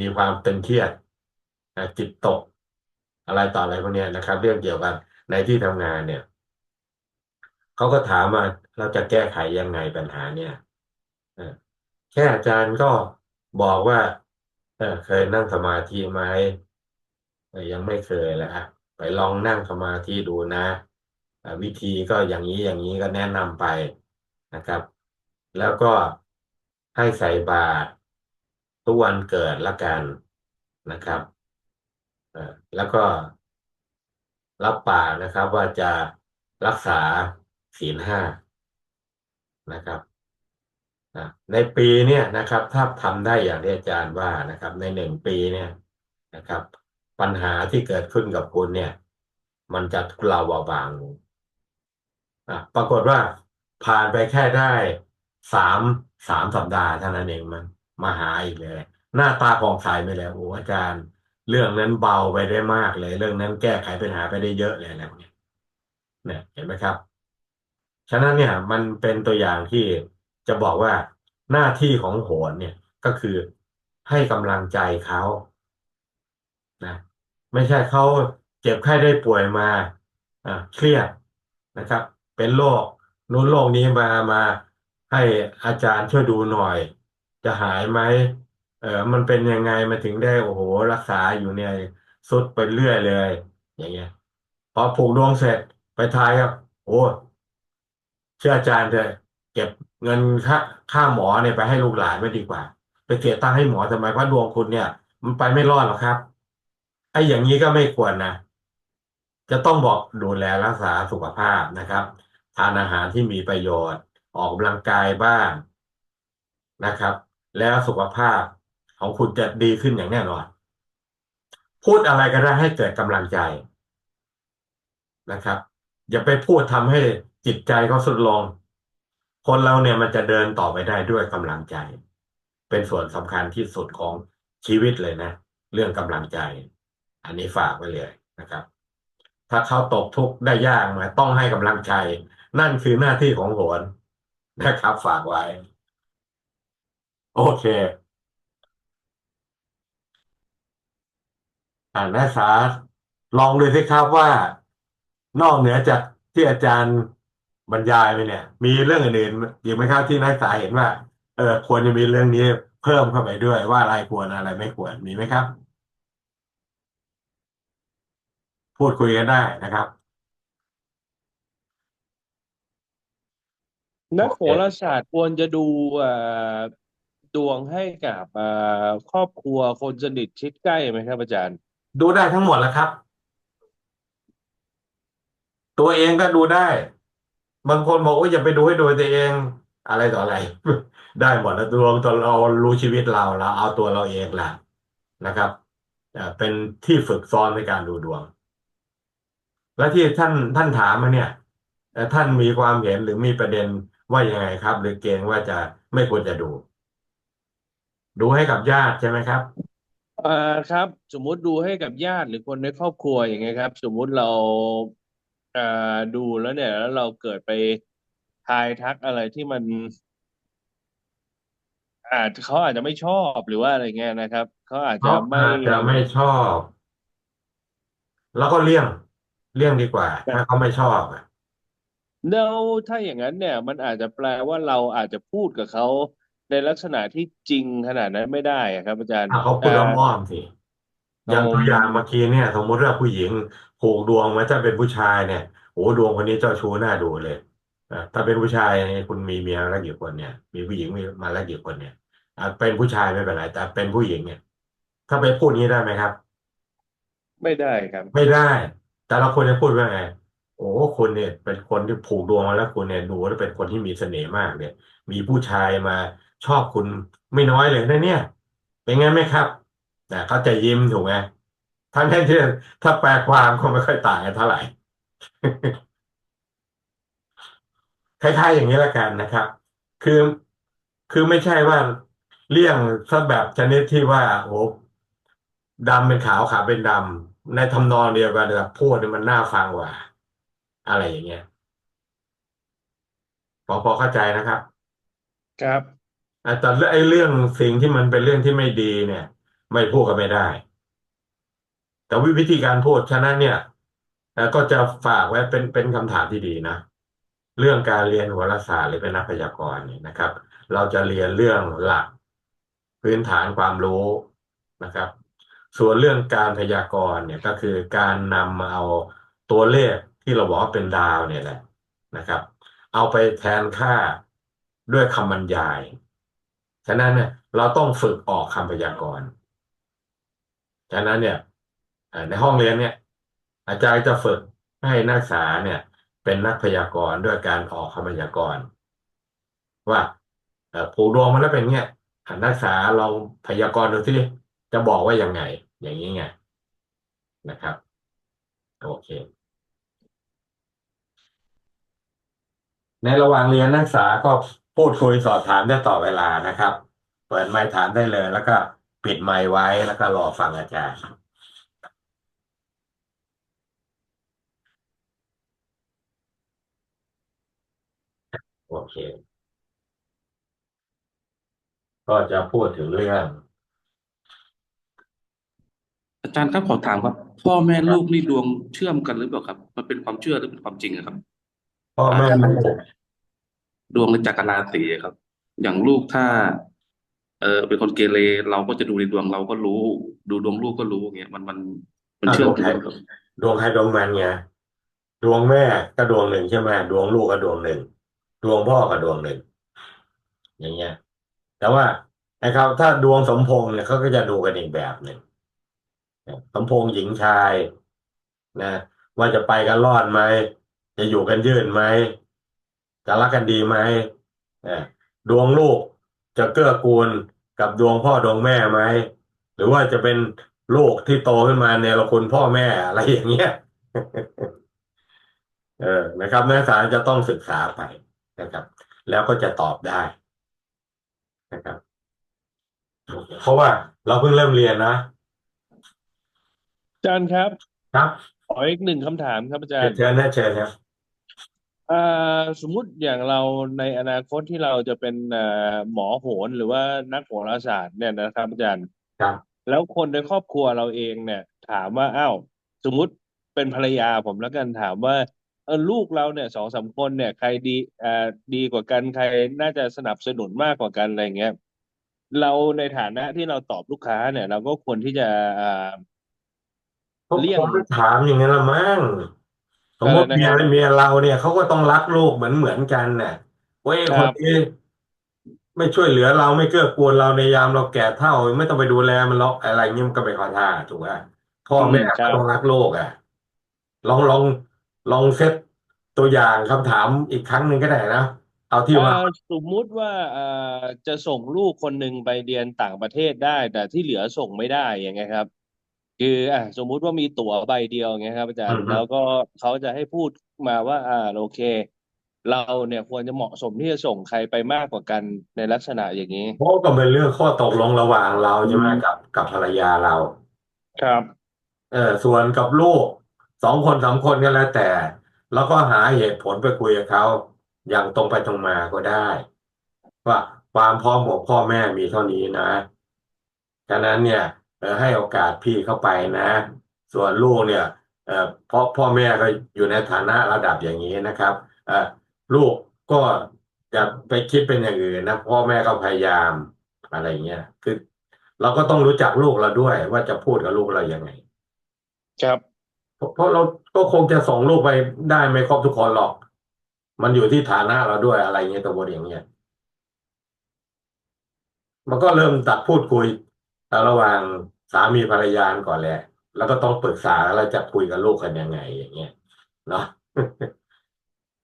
มีความตึงเครียดจิตตก อะไรต่ออะไรพวกนี้นะครับ เรื่องเกี่ยวกับในที่ทำงานเนี่ยเขาก็ถามว่าเราจะแก้ไขยังไงปัญหาเนี่ยแค่อาจารย์ก็บอกว่าเคยนั่งสมาธิไหมยังไม่เคยเลยอะไปลองนั่งสมาธิดูนะวิธีก็อย่างนี้อย่างนี้ก็แนะนำไปนะครับ แล้วก็ให้ใส่บาตร ทุกวันเกิดละกันนะครับแล้วก็รับปากนะครับ ว่าจะรักษาศีลห้านะครับในปีเนี่ยนะครับ ถ้าทำได้อย่างที่อาจารย์ว่านะครับ ในหนึ่งปีเนี่ยนะครับ ปัญหาที่เกิดขึ้นกับคุณเนี่ย มันจะเลาเบาบางลงอะปรากฏว่าผ่านไปแค่ได้สามสามสัปดาห์เท่านั้นเองมัน มาหาอีกเลยหน้าตาผ่องใสไปแล้วโอ้อาจารย์ เรื่องนั้นเบาไปได้มากเลย เรื่องนั้นแก้ไขปัญหาไปได้เยอะเลยอะไรพวกเนี้ยเนี่ยเห็นไหมครับ ฉะนั้นเนี่ย มันเป็นตัวอย่างที่จะบอกว่าหน้าที่ของโหรเนี่ยก็คือให้กำลังใจเขานะไม่ใช่เขาเจ็บไข้ได้ป่วยมาอ่าเครียดนะครับ เป็นโรคนู้นโรคนี้มามาให้อาจารย์ช่วยดูหน่อย จะหายไหม เออมันเป็นยังไงมาถึงได้โอ้โหรักษาอยู่เนี่ยสุดไปเรื่อยเลย อย่างเงี้ยพอผูกดวงเสร็จไปทายครับ โอ้เชื่ออาจารย์เถอะเก็บเงินค่าค่าหมอเนี่ยไปให้ลูกหลานไม่ดีกว่า ไปเสียตังค์ให้หมอทำไมเพราะดวงคุณเนี่ย มันไปไม่รอดหรอกครับไอ้อย่างนี้ก็ไม่ควรนะจะต้องบอกดูแลรักษาสุขภาพนะครับ ทานอาหารที่มีประโยชน์ ออกกำลังกายบ้างนะครับ แล้วสุขภาพของคุณจะดีขึ้นอย่างแน่นอน พูดอะไรก็ได้ให้เกิดกำลังใจนะครับ อย่าไปพูดทำให้จิตใจเขาสุดลง คนเราเนี่ยมันจะเดินต่อไปได้ด้วยกำลังใจ เป็นส่วนสำคัญที่สุดของชีวิตเลยนะ เรื่องกำลังใจ อันนี้ฝากไว้เลยนะครับ ถ้าเขาตกทุกข์ได้ยากมาต้องให้กำลังใจ นั่นคือหน้าที่ของโหนนะครับฝากไว้ เค อ่านักศึกษาลองดูสิครับว่า นอกเหนือจากที่อาจารย์บรรยายไปเนี่ย มีเรื่องอื่นๆอีกไหมครับที่นักศึกษาเห็นว่า เออควรจะมีเรื่องนี้เพิ่มเข้าไปด้วยว่าอะไรควรอะไรไม่ควรมีไหมครับ พูดคุยกันได้นะครับ นักโอโหเคราศาสตร์ควรจะดูเอ่อ ดวงให้กับเอ่อครอบครัวคนสนิทชิดใกล้ไหมครับอาจารย์ ดูได้ทั้งหมดแล้วครับ ตัวเองก็ดูได้ บางคนบอกว่าอย่าไปดูให้โดยตัวเอง อะไรต่ออะไร ได้หมดแล้วดวงตัวเรารู้ชีวิตเราเราเอาตัวเราเองละนะครับอ่าเป็นที่ฝึกซ้อมในการดูดวง และที่ท่านท่านถามมาเนี่ยเอ่อท่านมีความเห็นหรือมีประเด็นว่ายังไงครับ หรือเกรงว่าจะไม่ควรจะดู ดูให้กับญาติใช่ไหมครับ เอ่อครับ สมมุติดูให้กับญาติหรือคนในครอบครัวอย่างเงี้ยครับ สมมุติเราเอ่อดูแล้วเนี่ย แล้วเราเกิดไปทายทักอะไรที่มัน อาจเขาอาจจะไม่ชอบหรือว่าอะไรเงี้ยนะครับเขาอาจจะเขาไม่ อาจจะไม่ชอบ แล้วก็เลี่ยง เลี่ยงดีกว่า ถ้าเขาไม่ชอบอะแล้วถ้าอย่างนั้นเนี่ย มันอาจจะแปลว่าเราอาจจะพูดกับเขา ในลักษณะที่จริงขนาดนั้นไม่ได้อะครับ อาจารย์อะเขาพูดเอ่ออ้อมๆสิ อย่างตัวอย่างเมื่อกี้เนี่ย สมมติว่าผู้หญิงผูกดวงมาถ้าเป็นผู้ชายเนี่ยโอ้ดวงคนนี้เจ้าชู้น่าดูเลยอะถ้าเป็นผู้ชายคุณมีเมียมาแล้วกี่คนเนี่ย มีผู้หญิงมีมาแล้วกี่คนเนี่ยอะเป็นผู้ชายไม่เป็นไรแต่เป็นผู้หญิงเนี่ย ถ้าไปพูดนี้ได้ไหมครับ ไม่ได้ครับ ไม่ได้ แต่เราควรจะพูดว่าไง โอ้คุณเนี่ย เป็นคนที่ผูกดวงมาแล้วคุณเนี่ยดูแล้วเป็นคนที่มีเสน่ห์มากเนี่ย มีผู้ชายมา ชอบคุณไม่น้อยเลยนะเนี่ย เป็นไงไหมครับนะเขาจะยิ้มถูกไหมทั้งที่ถ้าแปลความก็ไม่ค่อยต่างกันเท่าไหร่คล้ายๆอย่างนี้ละกันนะครับ คือคือไม่ใช่ว่าเลี่ยงซะแบบชนิดที่ว่าโอ้ดำเป็นขาวขาวเป็นดำในทำนองเดียวกันแต่พูดมันน่าฟังกว่า อะไรอย่างเงี้ยพอพอเข้าใจนะครับ ครับ แต่เรื่องไอ้เรื่องสิ่งที่มันเป็นเรื่องที่ไม่ดีเนี่ย ไม่พูดก็ไม่ได้ แต่วิธีการพูดฉะนั้นเนี่ยก็จะฝากไว้เป็นเป็นคำถามที่ดีนะเรื่องการเรียนโหราศารหรือเป็นนักพยากรณ์เนี่ยนะครับ เราจะเรียนเรื่องหลัก พื้นฐานความรู้นะครับ ส่วนเรื่องการพยากรณ์เนี่ยก็คือการนำมาเอาตัวเลขที่เราบอกว่าเป็นดาวเนี่ยแหละนะครับ เอาไปแทนค่าด้วยคำบรรยาย ฉะนั้นเนี่ยเราต้องฝึกออกคำพยากรณ์ฉะนั้นเนี่ยในห้องเรียนเนี่ย อาจารย์จะฝึกให้นักศึกษาเนี่ย เป็นนักพยากรณ์ด้วยการออกคำพยากรณ์ว่าผูดวงมาแล้วเป็นเงี้ยนักศึกษาลองพยากรณ์ดูสิจะบอกว่ายังไง อย่างนี้ไงนะครับ โอเค ในระหว่างเรียนนักศึกษาก็ พูดคุยสอบถามได้ต่อเวลานะครับ เปิดไมค์ถามได้เลย แล้วก็ปิดไมค์ไว้แล้วก็รอฟังอาจารย์ โอเค ก็จะพูดถึงเรื่องอาจารย์ครับขอถามครับ พ่อแม่ลูกนี่ดวงเชื่อมกันหรือเปล่าครับ มันเป็นความเชื่อหรือเป็นความจริงอะครับพ่อแม่อ่าลูก ดวงในจักรราศีครับ อย่างลูกถ้า เออเป็นคนเกเรเราก็จะดูในดวงเราก็รู้ ดูดวงลูกก็รู้อย่างเงี้ยมันมันมันเชื่อดมวงกันใครหรือเปล่าครับ ดวงใครดวงมันไงดวงแม่ก็ดวงหนึ่งใช่ไหมดวงลูกก็ดวงหนึ่งดวงพ่อก็ดวงหนึ่งอย่างเงี้ย แต่ว่านะครับ ถ้าดวงสมพงษ์เนี่ยเขาก็จะดูกันอีกแบบหนึ่งสมพงษ์หญิงชายนะว่าจะไปกันรอดไหมจะอยู่กันยืดไหม จะรักกันดีไหมเอ่อดวงลูกจะเกื้อกูลกับดวงพ่อดวงแม่ไหมหรือว่าจะเป็นลูกที่โตขึ้นมาเนรคุณพ่อแม่อะไรอย่างเงี้ยเออนะครับนักศึกษาจะต้องศึกษาไปนะครับ แล้วก็จะตอบได้นะครับ เพราะว่าเราเพิ่งเริ่มเรียนนะอาจารย์ครับ ครับขออีกหนึ่งคำถามครับอาจารย์เชิญนะเชิญครับ อ่าสมมุติอย่างเราในอนาคตที่เราจะเป็นอ่าหมอโหรหรือว่านักโหราศาสตร์เนี่ยนะครับอาจารย์ ครับ แล้วคนในครอบครัวเราเองเนี่ย ถามว่าอ้าวสมมุติเป็นภรรยาผมแล้วกันถามว่าเออลูกเราเนี่ยสองสามคนเนี่ย ใครดีอ่าดีกว่ากันใครน่าจะสนับสนุนมากกว่ากันอะไรเงี้ยเราในฐานะที่เราตอบลูกค้าเนี่ย เราก็ควรที่จะอ่าเขาเลี่ยง คงไม่ถามอย่างนั้นละมั้ง สมมติอะไรนะครับเมียเมียเราเนี่ยเขาก็ต้องรักลูกเหมือนเหมือนกันน่ะเว้ยคครันบ ที่ไม่ช่วยเหลือเราไม่เกื้อกูลเราในยามเราแก่เฒ่าไม่ต้องไปดูแลมันหรอกอะไรเงี้ยมันก็ไม่เขอท่าถูกไหมพ่ออืมแม่ครัก็บ ต้องรักลูกอะ ลองลองลองเซตตัวอย่างคำถามอีกครั้งหนึ่งก็ได้นะเอาที่ว่า อ่าสมมุติว่าอ่าจะส่งลูกคนหนึ่งไปเรียนต่างประเทศได้ แต่ที่เหลือส่งไม่ได้อย่างเงี้ยครับ คืออะสมมุติว่ามีตั๋วใบเดียวอย่างเงี้ยครับอาจารอืย์อฮึแล้วก็เขาจะให้พูดมาว่า อ่าโอเค เราเนี่ยควรจะเหมาะสมที่จะส่งใครไปมากกว่ากันในลักษณะอย่างนี้ เพราะก็เป็นเรื่องข้อตกลงระหว่างเราใช่ไหมอืมกับกับภรรยาเรา ครับ เออส่วนกับลูกสองคนสามคนก็แล้วแต่ แล้วก็หาเหตุผลไปคุยกับเขาอย่างตรงไปตรงมาก็ได้ ว่าความพร้อมของพ่อแม่มีเท่านี้นะฉะนั้นเนี่ยเออ ให้โอกาสพี่เข้าไปนะ ส่วนลูกเนี่ยเออเพราะพ่อแม่ก็อยู่ในฐานะระดับอย่างนี้นะครับเออลูกก็จะไปคิดเป็นอย่างอื่นนะพ่อแม่ก็พยายามอะไรเงี้ยคือ เราก็ต้องรู้จักลูกเราด้วย ว่าจะพูดกับลูกเรายังไง ครับ เพราะเพราะเราก็คงจะส่งลูกไปได้ไม่ครบทุกคนหรอก มันอยู่ที่ฐานะเราด้วยอะไรเงี้ยตัวบทอย่างเงี้ยมันก็เริ่มตัดพูดคุย ระหว่างสามีภรรยาก่อนแหละ แล้วก็ต้องปรึกษาแล้วจะคุยกับลูกกันยังไง อย่างเงี้ยเนาะ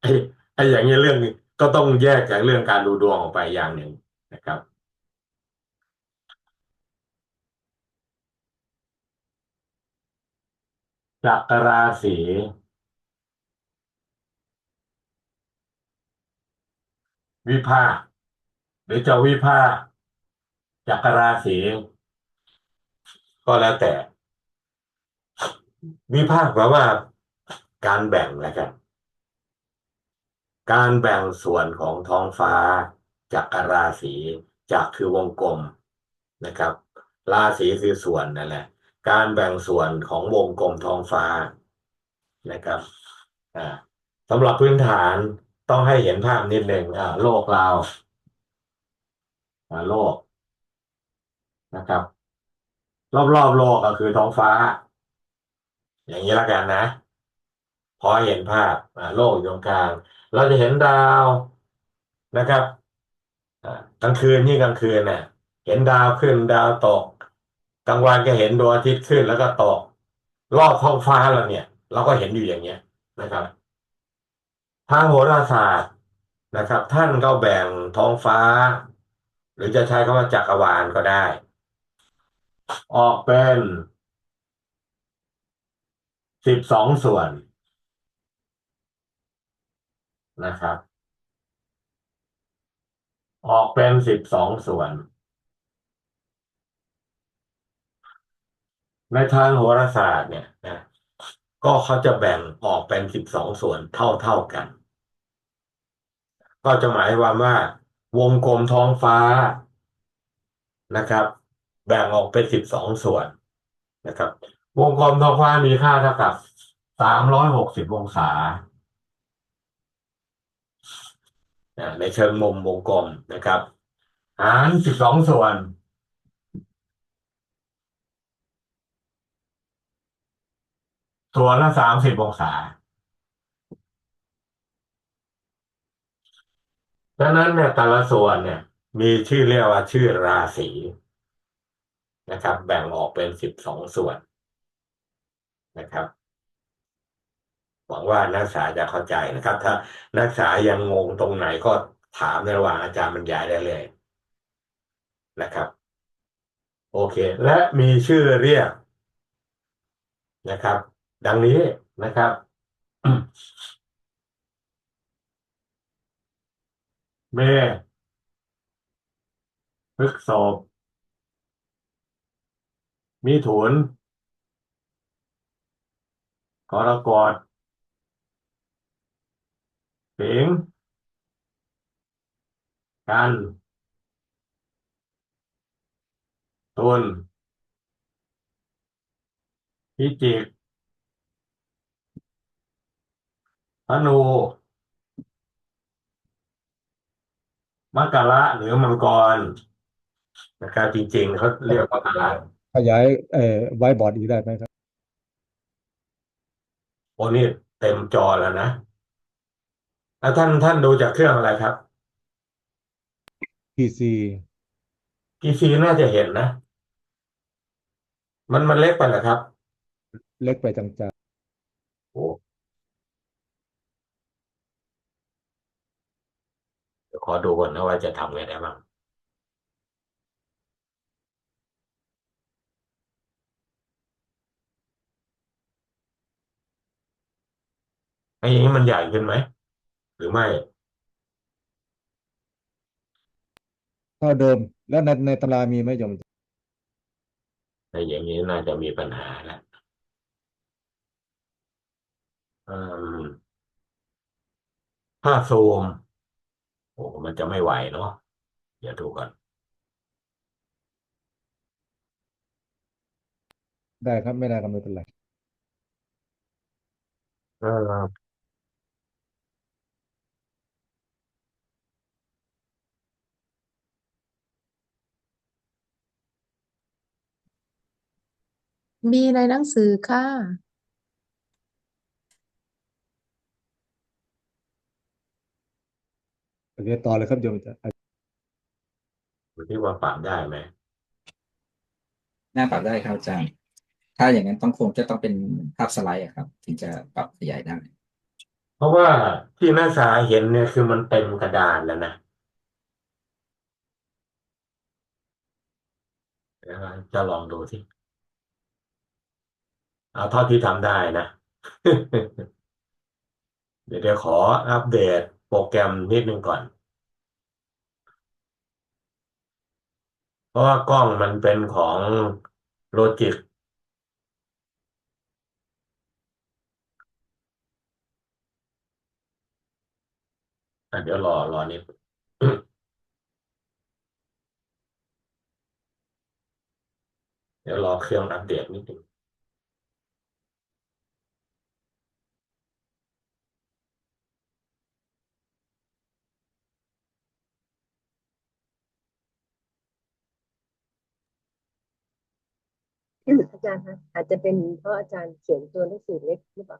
ไอ้ไอ้อย่างเงี้ยเรื่องก็ต้องแยกจากเรื่องการดูดวงออกไปอย่างหนึ่งนะครับจากราศีวิภาหรือจะวิภาจากราศี ก็แล้วแต่ วิภาคแปลว่า การแบ่งแล้วกันการแบ่งส่วนของท้องฟ้าจากราศีจากคือวงกลมนะครับ ราศีคือส่วนนั่นแหละ การแบ่งส่วนของวงกลมท้องฟ้านะครับอ่าสำหรับพื้นฐานต้องให้เห็นภาพนิดหนึ่งอ่าโลกเราอ่าโลกนะครับ รอบๆโลกก็คือท้องฟ้า อย่างนี้ละกันนะ พอเห็นภาพอ่าโลกอยู่ตรงกลาง เราจะเห็นดาวนะครับอ่ากลางคืนนี่กลางคืนเนี่ยเห็นดาวขึ้นดาวตกกลางวันก็เห็นดวงอาทิตย์ขึ้นแล้วก็ตก รอบท้องฟ้าเราเนี่ย เราก็เห็นอยู่อย่างเงี้ยนะครับ ทางโหราศาสตร์นะครับ ท่านก็แบ่งท้องฟ้า หรือจะใช้คำว่าจักรวาลก็ได้ ออกเป็นสิบสองส่วนนะครับ ออกเป็นสิบสองส่วน ในทางโหราศาสตร์เนี่ยนะก็เขาจะแบ่งออกเป็นสิบสองส่วนเท่าเท่ากัน ก็จะหมายความว่า วงกลมท้องฟ้านะครับ แบ่งออกเป็นสิบสองส่วนนะครับ วงกลมท้องฟ้ามีค่าเท่ากับสามร้อยหกสิบองศา ในเชิงมุมวงกลมนะครับ หารสิบสองส่วนส่วนละสามสิบองศาดังนั้นเนี่ยแต่ละส่วนเนี่ย มีชื่อเรียกว่าชื่อราศี นะครับ แบ่งออกเป็นสิบสองส่วนนะครับ หวังว่านักศึกษาจะเข้าใจนะครับ ถ้านักศึกษายังงงตรงไหนก็ถามในระหว่างอาจารย์บรรยายได้เลยนะครับ โอเค และมีชื่อเรียกนะครับ ดังนี้นะครับเมษพฤษภ มิถุนกรกฎสิงห์กันตุลพิจิกธนูมกระหรือมังกรนะครับจริงๆเขาเรียกว่าอะไร ขยายเอ่อไว้บอร์ดอีกได้ไหมครับโอ้นี่เต็มจอแล้วนะแล้วท่านท่านดูจากเครื่องอะไรครับ PC PC น่าจะเห็นนะ มันมันเล็กไปเหรอครับ เล็กไปจางโอ้เดี๋ยวขอดูก่อนนะว่าจะทำไงได้บ้าง ไอ้อย่างนี้มันใหญ่ขึ้นไหม หรือไม่ๆเท่าเดิม แล้วในในตำรามีไหมโยมไอ้อย่างนี้น่าจะมีปัญหาแล้วอืมถ้าซูม โอ้มันจะไม่ไหวเนาะเดี๋ยวดูก่อนได้ครับไม่ได้ก็ไม่เป็นไรเออ มีในหนังสือค่ะ โอเคต่อเลยครับโยมจะดูที่ว่าปรับได้ไหมหน้าปรับได้ครับอาจารย์ ถ้าอย่างนั้นต้องคงจะต้องเป็นภาพสไลด์อะครับ ถึงจะปรับขยายได้ เพราะว่าที่นักศึกษาเห็นเนี่ยคือมันเต็มกระดานแล้วนะเดี๋ยวจะลองดูสิ เอาเท่าที่ทำได้นะ เดี๋ยวเดี๋ยวขออัปเดตโปรแกรมนิดนึงก่อน เพราะว่ากล้องมันเป็นของโลจิกอะเดี๋ยวรอรอนิดเดี๋ยวรอเครื่องอัปเดตนิดนึง จารย์คะอาจจะเป็นเพราะอาจารย์เขียนตัวหนังสือเล็กหรือเปล่า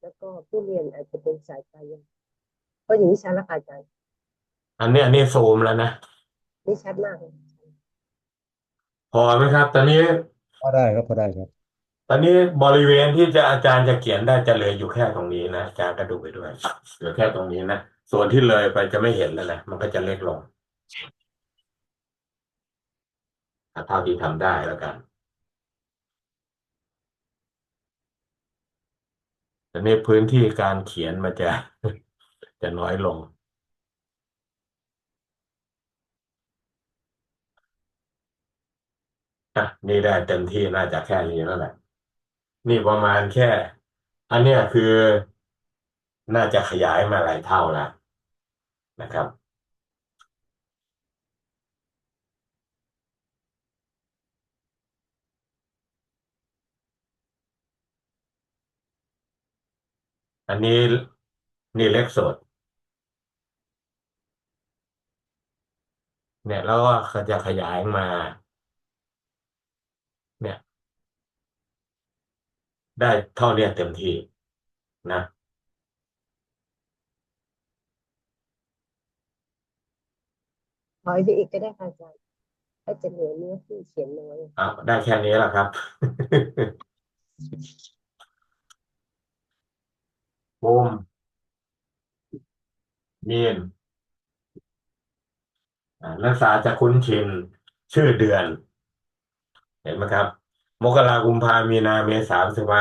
แล้วก็ผู้เรียนอาจจะเป็นสายตายังเพราะอย่างนี้ชัดแล้วค่ะอาจารย์อันนี้อันนี้ซูมแล้วนะนี่ชัดมากเลยพอไหมครับ ตอนนี้ พอได้ครับพอได้ครับ ตอนนี้บริเวณที่จะอาจารย์จะเขียนได้จะเหลืออยู่แค่ตรงนี้นะอาจารย์ก็ดูไปด้วยเหลือแค่ตรงนี้นะส่วนที่เลยไปจะไม่เห็นแล้วนะมันก็จะเล็กลงเอาเท่าที่ทำได้แล้วกัน แต่นี้พื้นที่การเขียนมันจะจะน้อยลง อะ นี่ได้เต็มที่น่าจะแค่นี้แล้วแหละ นี่ประมาณแค่ อันเนี้ยคือน่าจะขยายมาหลายเท่าแล้วนะครับ อันนี้นี่เล็กสุดเนี่ยแล้วก็จะขยายมา เนี่ย ได้เท่าเนี้ยเต็มที่นะถอยไปอีกก็ได้ค่ะอาจารย์ถ้าจะเหลือเนื้อที่เขียนน้อยอ้าวได้แค่นี้แหละครับ พุ่มมีนนักศึกษาจะคุ้นชินชื่อเดือน เห็นไหมครับ มกรากุมภามีนาเมษาพฤษภา